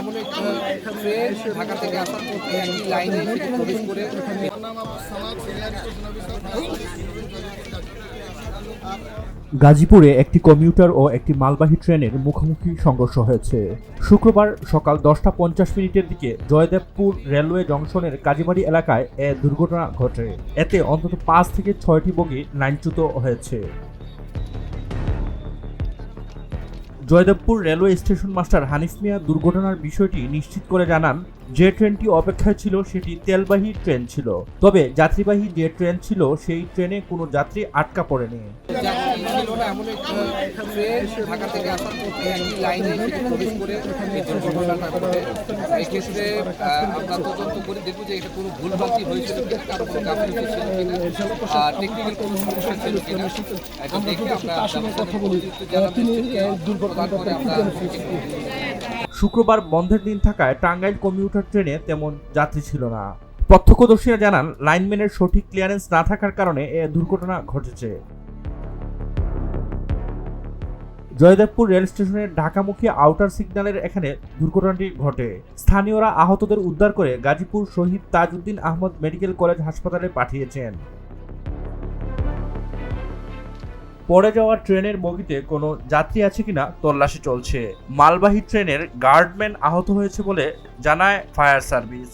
এমন একটি ট্রেন ঢাকা থেকে আসার পথে লাইনে প্রবেশ করে গাজীপুরে একটি কমিউটার ও একটি মালবাহী ট্রেনের মুখোমুখি সংঘর্ষ হয়েছে। শুক্রবার সকাল দশটা পঞ্চাশ মিনিটের দিকে জয়দেবপুর রেলওয়ে জংশনের কাজীবাড়ি এলাকায় এ দুর্ঘটনা ঘটে। এতে অন্তত পাঁচ থেকে ছয়টি বগি লাইনচ্যুত হয়েছে। Joydebpur railway station master Hanif Mia দুর্ঘটনার বিষয়টি নিশ্চিত করে জানান, যে ট্রেনটি অপেক্ষায় ছিল সেটি তেলবাহী ট্রেন ছিল। তবে যাত্রীবাহী যে ট্রেন ছিল, সেই ট্রেনে কোনো যাত্রী আটকা পড়েনি। যাত্রী ছিল না এমন একটি ট্রেন ঢাকা থেকে আসার পথে একটি লাইনে প্রবেশ করে এই দুর্ঘটনাটা ঘটে। এই ক্ষেত্রে আমরা তদন্ত করে দেখব যে এটা কোনো ভুলভ্রান্তি হয়েছিল কিনা কারও কোনো গাফিলতি ছিল কিনা টেকনিক্যাল কোনো সমস্যা ছিল কিনা এটা দেখে আমরা শুক্রবার বন্ধের দিন থাকায় টাঙ্গাইল কমিউটার ট্রেনে তেমন যাত্রী ছিল না। প্রত্যক্ষদর্শীরা জানান লাইনম্যানের সঠিক ক্লিয়ারেন্স না থাকার কারণে এ দুর্ঘটনা ঘটেছে। জয়দেবপুর রেল স্টেশনের ঢাকামুখী আউটার সিগন্যালের এখানে দুর্ঘটনাটি ঘটে। স্থানীয়রা আহতদের উদ্ধার করে গাজীপুর শহীদ তাজউদ্দিন আহমদ মেডিকেল কলেজ হাসপাতালে পাঠিয়েছেন। পড়ে যাওয়া ট্রেনের বগিতে কোনো যাত্রী আছে কিনা তল্লাশি চলছে। মালবাহী ট্রেনের গার্ডম্যান আহত হয়েছে বলে জানায় ফায়ার সার্ভিস।